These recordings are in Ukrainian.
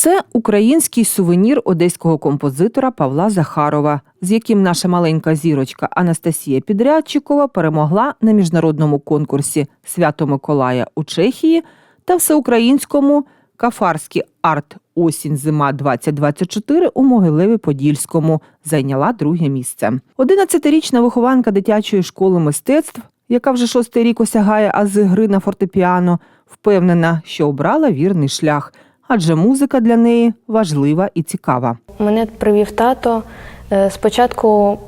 Це український сувенір одеського композитора Павла Захарова, з яким наша маленька зірочка Анастасія Підрядчикова перемогла на міжнародному конкурсі Свято Миколая у Чехії та всеукраїнському Кафарський арт. Осінь. Зима. 2024 у Могилеві Подільському зайняла друге місце. 11-річна вихованка дитячої школи мистецтв, яка вже шостий рік осягає ази гри на фортепіано, впевнена, що обрала вірний шлях, адже музика для неї важлива і цікава. Мене привів тато. Е, Спочатку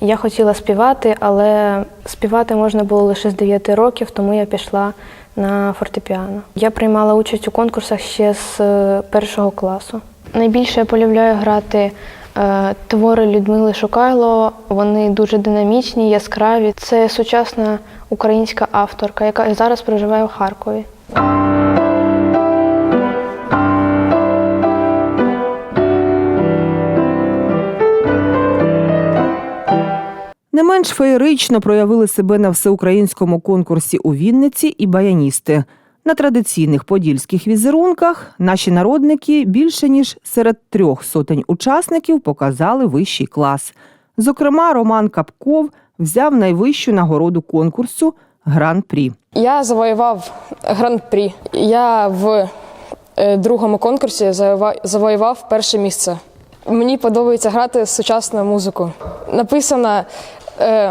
я хотіла співати, але співати можна було лише з 9 років, тому я пішла на фортепіано. Я приймала участь у конкурсах ще з е, першого класу. Найбільше я полюбляю грати е, твори Людмили Шукайло. Вони дуже динамічні, яскраві. Це сучасна українська авторка, яка зараз проживає у Харкові. Не менш феєрично проявили себе на всеукраїнському конкурсі у Вінниці і баяністи. На традиційних подільських візерунках наші народники більше ніж серед трьох сотень учасників показали вищий клас. Зокрема, Роман Капков взяв найвищу нагороду конкурсу Гран-прі. Я завоював гран-прі. Я в е, другому конкурсі завоюва- завоював перше місце. Мені подобається грати сучасну музику. Написана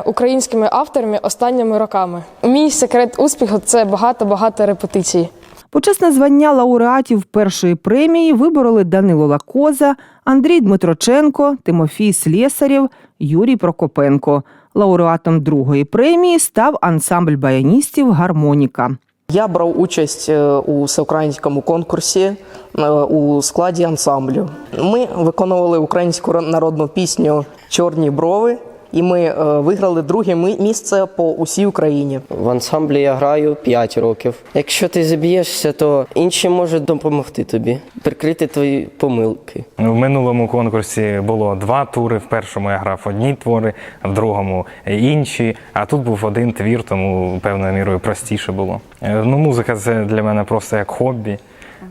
українськими авторами останніми роками. Мій секрет успіху це багато-багато репетицій. Почесне звання лауреатів першої премії вибороли Данило Лакоза, Андрій Дмитроченко, Тимофій Слєсарєв, Юрій Прокопенко. Лауреатом другої премії став ансамбль баяністів Гармоніка. Я брав участь е, у всеукраїнському конкурсі е, у складі ансамблю. Ми виконували українську народну пісню Чорні брови, і ми е, виграли друге ми- місце по усій Україні. В ансамблі я граю 5 років. Якщо ти заб'єшся, то інші можуть допомогти тобі, прикрити твої помилки. В минулому конкурсі було два тури. В першому я грав одні твори, в другому інші. А тут був один твір, тому певною мірою простіше було. Е, Ну, музика це для мене просто як хобі.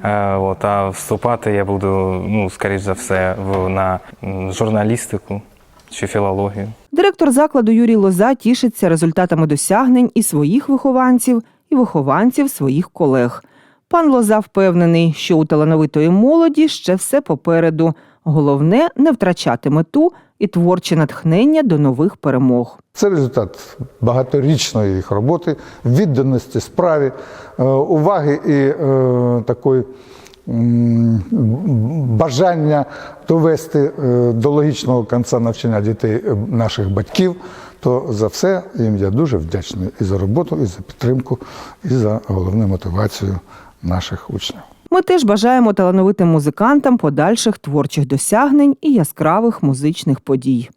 Е, От, а вступати я буду, ну, скоріш за все, в, на журналістику чи філологію. Директор закладу Юрій Лоза тішиться результатами досягнень і своїх вихованців, і вихованців своїх колег. Пан Лоза впевнений, що у талановитої молоді ще все попереду. Головне не втрачати мету і творче натхнення до нових перемог. Це результат багаторічної їх роботи, відданості справі, е, уваги і е, такої бажання довести е, до логічного кінця навчання дітей е, наших батьків. То за все їм я дуже вдячний і за роботу, і за підтримку, і за головну мотивацію наших учнів. Ми теж бажаємо талановитим музикантам подальших творчих досягнень і яскравих музичних подій.